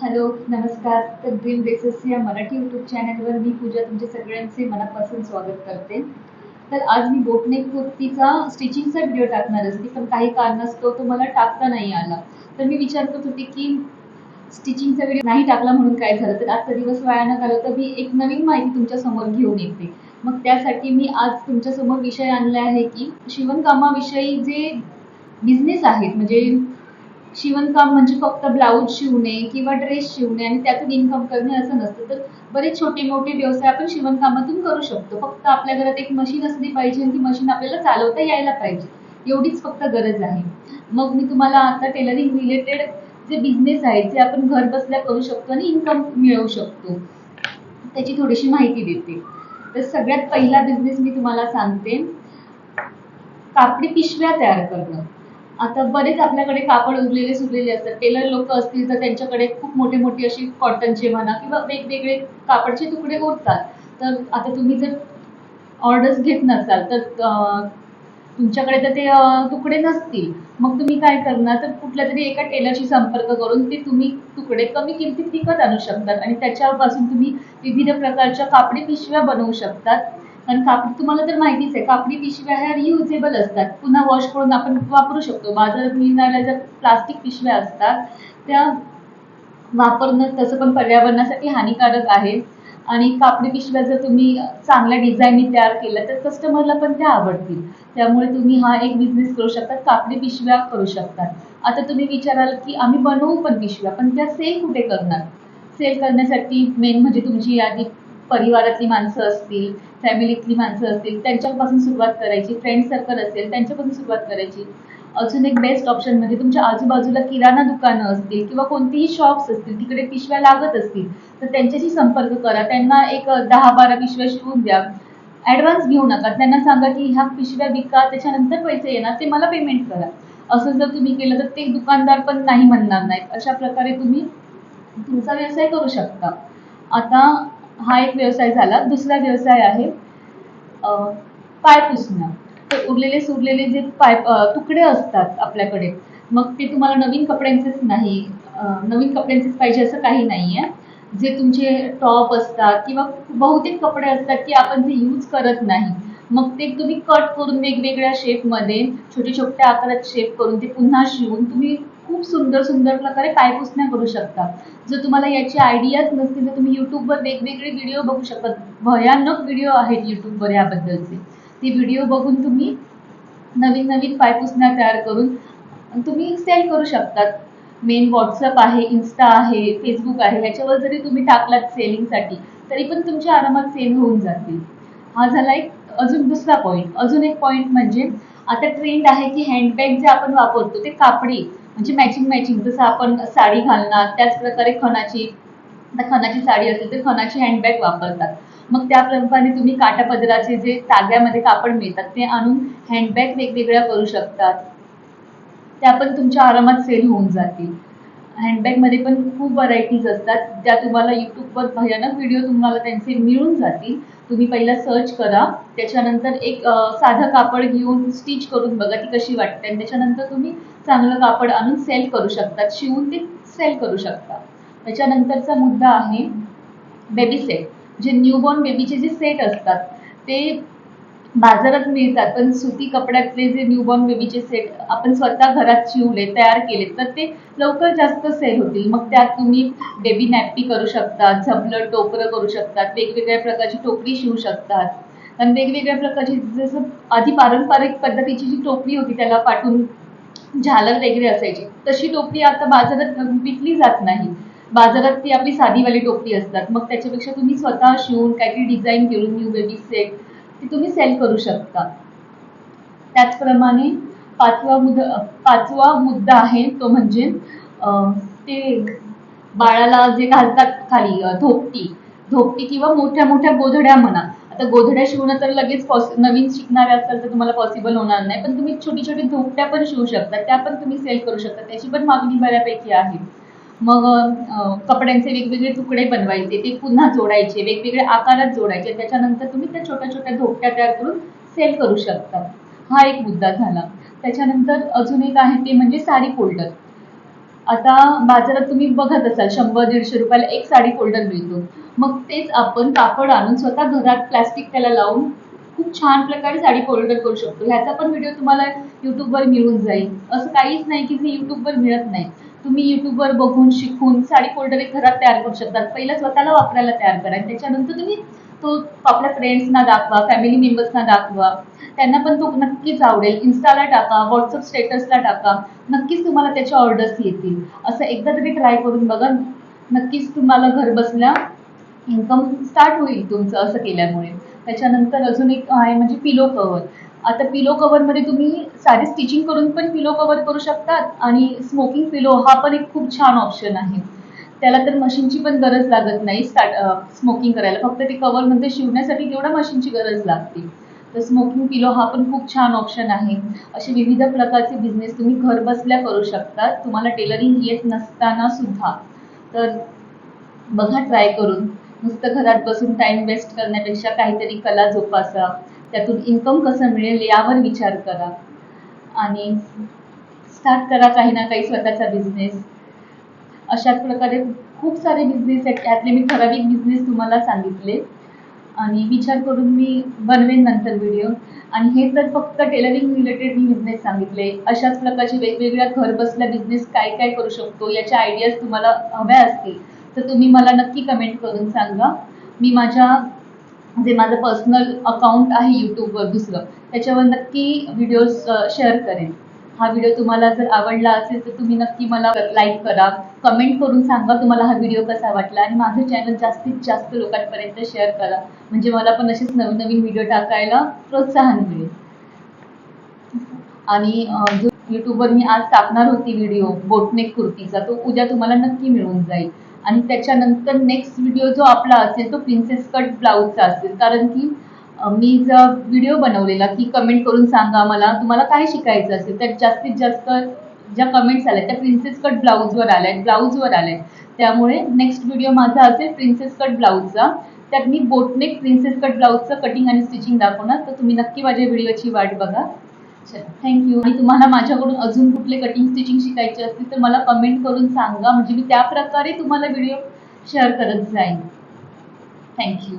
Hello नमस्कार. तर dream basis या मराठी यूट्यूब चॅनलवर मी पूजा तुमचे सगळ्यांचे मनापासून स्वागत करते. तर आज मी बोटनेक कुर्तीचा स्टिचिंगचा व्हिडिओ टाकणार असते पण काही कारणास्तव तो मला टाकता नाही आला. तर मी विचार करत होते की स्टिचिंगचा व्हिडिओ नाही टाकला म्हणून काय झालं? तर आजचा दिवस वाया न घालवता. मी एक नवीन माहिती तुमच्यासमोर घेऊन येते. मग त्यासाठी मी आज तुमच्यासमोर विषय आणला आहे की शिवणकामाविषयी जे बिझनेस आहेत म्हणजे शिवणकाम म्हणजे फक्त ब्लाऊज शिवणे किंवा ड्रेस शिवणे आणि त्यातून इन्कम करणे असं नसतं. तर बरेच छोटे मोठे व्यवसाय आपण शिवणकामातून करू शकतो. फक्त आपल्या घरात एक मशीन असली पाहिजे आणि ती मशीन आपल्याला चालवता यायला पाहिजे. एवढीच फक्त गरज आहे. मग मी तुम्हाला आता टेलरिंग रिलेटेड जे बिझनेस आहेत जे आपण घर बसल्या करू शकतो आणि इन्कम मिळवू शकतो त्याची थोडीशी माहिती देते. तर सगळ्यात पहिला बिझनेस मी तुम्हाला सांगते. कापडी पिशव्या तयार करणं. आता बरेच आपल्याकडे कापड उरलेले सुरलेले असतात. टेलर लोक असतील तर त्यांच्याकडे खूप मोठे मोठे अशी कॉटनचे म्हणा किंवा वेगवेगळे कापडचे तुकडे उरतात. तर आता तुम्ही जर ऑर्डर्स घेत नसाल तर तुमच्याकडे तर ते तुकडे नसतील. मग तुम्ही काय करणार? तर कुठल्या तरी एका टेलरशी संपर्क करून ते तुम्ही तुकडे कमी किमतीत विकत आणू शकतात. आणि त्याच्यापासून तुम्ही विविध प्रकारच्या कापडी पिशव्या बनवू शकतात. कारण कापडी तुम्हाला तर माहितीच आहे कापडी पिशव्या ह्या रियुजेबल असतात. पुन्हा वॉश करून आपण वापरू शकतो. बाजारात मिळणाऱ्या ज्या प्लास्टिक पिशव्या असतात त्या वापरणं तसं पण पर्यावरणासाठी हानिकारक आहे. आणि कापडी पिशव्या जर तुम्ही चांगल्या डिझाईननी तयार केल्या तर कस्टमरला पण त्या आवडतील. त्यामुळे तुम्ही हा एक बिझनेस करू शकता कापडी पिशव्या करू शकता. आता तुम्ही विचाराल की आम्ही बनवू पण पिशव्या पण त्या सेल कुठे करणार? सेल करण्यासाठी मेन म्हणजे तुमची यादी परिवारातली माणसं असतील फॅमिलीतली माणसं असतील त्यांच्यापासून सुरुवात करायची फ्रेंड सर्कल असेल त्यांच्यापासून सुरुवात करायची. अजून एक बेस्ट ऑप्शन म्हणजे तुमच्या आजूबाजूला किराणा दुकानं असतील किंवा कोणतीही शॉप्स असतील तिकडे पिशव्या लागत असतील तर त्यांच्याशी संपर्क करा. त्यांना एक दहा बारा पिशव्या शिवून द्या. ॲडव्हान्स घेऊ नका. त्यांना सांगा की ह्या पिशव्या विका त्याच्यानंतर पैसे येणार ते मला पेमेंट करा. असं जर तुम्ही केलं तर ते दुकानदार पण नाही म्हणणार नाहीत. अशा प्रकारे तुम्ही तुमचा व्यवसाय करू शकता. आता हा एक व्यवसाय झाला दुसरा व्यवसाय आहे पाय पुसणं. तर उरलेले सुरलेले जे पाय तुकडे असतात आपल्याकडे मग ते तुम्हाला नवीन कपड्यांचेच नाही नवीन कपड्यांचेच पाहिजे असं काही नाही आहे जे तुमचे टॉप असतात किंवा बहुतेक कपडे असतात की आपण ते यूज करत नाही मग ते तुम्ही कट करून वेगवेगळ्या शेपमध्ये छोटे छोट्या आकारात शेप करून ते पुन्हा शिवून तुम्ही खूप सुंदर सुंदर प्रकारे पायपुसण्या करू शकता. जर तुम्हाला याची आयडियाच नसतील तर तुम्ही यूट्यूबवर वेगवेगळे व्हिडिओ बघू शकता. भयानक व्हिडिओ आहेत यूट्यूबवर याबद्दलचे. ते व्हिडिओ बघून तुम्ही नवीन नवीन पायपुसण्या तयार करून तुम्ही सेल करू शकतात. मेन व्हॉट्सअप आहे इन्स्टा आहे फेसबुक आहे याच्यावर जरी तुम्ही टाकलात सेलिंगसाठी तरी पण तुमच्या आरामात सेल होऊन जातील. हा झाला एक अजून दुसरा पॉईंट अजून एक पॉईंट म्हणजे आता ट्रेंड आहे की हँडबॅग जे आपण वापरतो ते कापडी. म्हणजे मॅचिंग मॅचिंग जसं आपण साडी घालणार त्याच प्रकारे खणाची आता खणाची साडी असेल तर खणाची हँडबॅग वापरतात. मग त्याप्रमाणे तुम्ही काठापदराचे जे ताग्यामध्ये कापड मिळतात ते आणून हँडबॅग वेगवेगळ्या करू शकतात. त्या पण तुमच्या आरामात सेल होऊन जातील. हँडबॅगमध्ये पण खूप व्हरायटीज असतात. ज्या तुम्हाला यूट्यूबवर भयानक व्हिडिओ तुम्हाला त्यांचे मिळून जातील. तुम्ही पहिला सर्च करा. त्याच्यानंतर एक साधं कापड घेऊन स्टिच करून बघा ती कशी वाटते. आणि त्याच्यानंतर तुम्ही चांगलं कापड आणून सेल करू शकतात शिवून ते सेल करू शकतात. त्याच्यानंतरचा मुद्दा आहे बेबी सेट जे न्यूबॉर्न बेबीचे जे सेट असतात ते बाजारात मिळतात पण सुती कपड्यातले जे न्यूबॉर्न बेबीचे सेट आपण स्वतः घरात शिवले तयार केले तर ते लवकर जास्त सेल होतील. मग त्यात तुम्ही बेबी नॅपी करू शकतात झबलं टोकरं करू शकतात वेगवेगळ्या प्रकारची टोपली शिवू शकतात. आणि वेगवेगळ्या प्रकारची जसं आधी पारंपरिक पद्धतीची जी टोपली होती त्याला पाठून झालर वगैरे असायची. तशी टोपली आता बाजारात विकली जात नाही. बाजारात ती आपली साधीवाली टोपली असतात. मग त्याच्यापेक्षा तुम्ही स्वतः शिवून काहीतरी डिझाईन करून न्यू बेबी सेट ती तुम्ही सेल करू शकता. त्याचप्रमाणे पाचवा मुद्दा पाचवा मुद्दा आहे तो म्हणजे ते बाळाला जे घालतात खाली धोपटी. धोपटी किंवा मोठ्या मोठ्या गोधड्या म्हणा. आता गोधड्या शिवणं तर लगेच नवीन शिकणारे असाल तर तुम्हाला पॉसिबल होणार नाही. पण तुम्ही छोटी छोटी धोपट्या पण शिवू शकता. त्या पण तुम्ही सेल करू शकता. त्याची पण मागणी बऱ्यापैकी आहे. मग कपड्यांचे वेगवेगळे तुकडे बनवायचे ते पुन्हा जोडायचे वेगवेगळ्या आकारात जोडायचे. त्याच्यानंतर तुम्ही त्या छोट्या छोट्या धोपट्या तयार करून सेल करू शकता. हा एक मुद्दा झाला. त्याच्यानंतर अजून एक आहे ते म्हणजे साडी फोल्डर. आता बाजारात तुम्ही बघत असाल शंभर दीडशे रुपयाला एक साडी फोल्डर मिळतो. मग तेच आपण कापड आणून स्वतः घरात प्लास्टिक त्याला लावून खूप छान प्रकारे साडी फोल्डर करू शकतो. ह्याचा पण व्हिडिओ तुम्हाला युट्यूबवर मिळून जाईल. असं काहीच नाही की ते युट्यूबवर मिळत नाही. तुम्ही युट्यूबवर बघून शिकून साडी फोल्डर एक घरात तयार करू शकतात. पहिलं स्वतःला वापरायला तयार करा त्याच्यानंतर तुम्ही तो आपल्या फ्रेंड्सना दाखवा फॅमिली मेंबर्सना दाखवा. त्यांना पण तो नक्कीच आवडेल. इन्स्टाला टाका व्हॉट्सअप स्टेटसला टाका. नक्कीच तुम्हाला त्याच्या ऑर्डर्स येतील. असं एकदा तरी ट्राय करून बघा. नक्कीच तुम्हाला घर बसल्या इन्कम स्टार्ट होईल तुमचं असं केल्यामुळे. त्याच्यानंतर अजून एक आहे म्हणजे पिलो कवर आता पिलो कवरमध्ये तुम्ही साडी स्टिचिंग करून पण पिलो कवर करू शकतात. आणि स्मोकिंग पिलो हा पण एक खूप छान ऑप्शन आहे. त्याला तर मशीनची पण गरज लागत नाही स्टार्ट स्मोकिंग करायला. फक्त ते कवरमध्ये शिवण्यासाठी तेवढ्या मशीनची गरज लागते. तर स्मोकिंग पिलो हा पण खूप छान ऑप्शन आहे. असे विविध प्रकारचे बिझनेस तुम्ही घर बसल्या करू शकता. तुम्हाला टेलरिंग येत नसताना सुद्धा. तर बघा ट्राय करून. नुसतं घरात बसून टाइम वेस्ट करण्यापेक्षा काहीतरी कला जोपासा. त्यातून इन्कम कसं मिळेल यावर विचार करा. आणि स्टार्ट करा काही ना काही स्वतःचा बिझनेस अशाच प्रकारे खूप सारे बिझनेस आहेत. त्यातले मी ठराविक बिझनेस तुम्हाला सांगितले. आणि विचार करून मी बनवेन नंतर व्हिडिओ आणि हे तर फक्त टेलरिंग रिलेटेड मी बिझनेस सांगितले. अशाच प्रकारचे वेगवेगळ्या घर बसल्या बिझनेस काय काय करू शकतो याच्या आयडियाज तुम्हाला हव्या असतील तर तुम्ही मला नक्की कमेंट करून सांगा. मी माझ्या जे माझं पर्सनल अकाउंट आहे यूट्यूबवर दुसरं त्याच्यावर नक्की व्हिडिओज शेअर करेन. हा व्हिडिओ तुम्हाला जर आवडला असेल तर तुम्ही नक्की मला लाईक करा. कमेंट करून सांगा तुम्हाला हा व्हिडिओ कसा वाटला आणि माझं चॅनल जास्तीत जास्त लोकांपर्यंत शेअर करा. म्हणजे मला पण असेच नवीन नवीन व्हिडिओ टाकायला प्रोत्साहन मिळेल. आणि जो यूट्यूबवर मी आज टाकणार होती व्हिडिओ बोटनेक कुर्तीचा तो उद्या तुम्हाला नक्की मिळून जाईल. आणि त्याच्यानंतर नेक्स्ट व्हिडिओ जो आपला असेल तो प्रिन्सेस कट ब्लाऊजचा असेल. कारण की मी जर व्हिडिओ बनवलेला की कमेंट करून सांगा मला तुम्हाला काय शिकायचं असेल तर जास्तीत जास्त ज्या कमेंट्स आल्या त्या प्रिन्सेस कट ब्लाऊजवर आल्या आहेत ब्लाऊजवर आल्या. त्यामुळे नेक्स्ट व्हिडिओ माझा असेल प्रिन्सेस कट ब्लाऊजचा त्यात मी बोटनेक प्रिन्सेस कट ब्लाऊजचं कटिंग आणि स्टिचिंग दाखवणार तर तुम्ही नक्की माझ्या व्हिडिओची वाट बघा. थँक्यू आणि तुम्हाला माझ्याकडून अजून कुठले कटिंग स्टिचिंग शिकायचे असतील तर मला कमेंट करून सांगा. म्हणजे मी त्या प्रकारे तुम्हाला व्हिडिओ शेअर करत जाईन. थँक्यू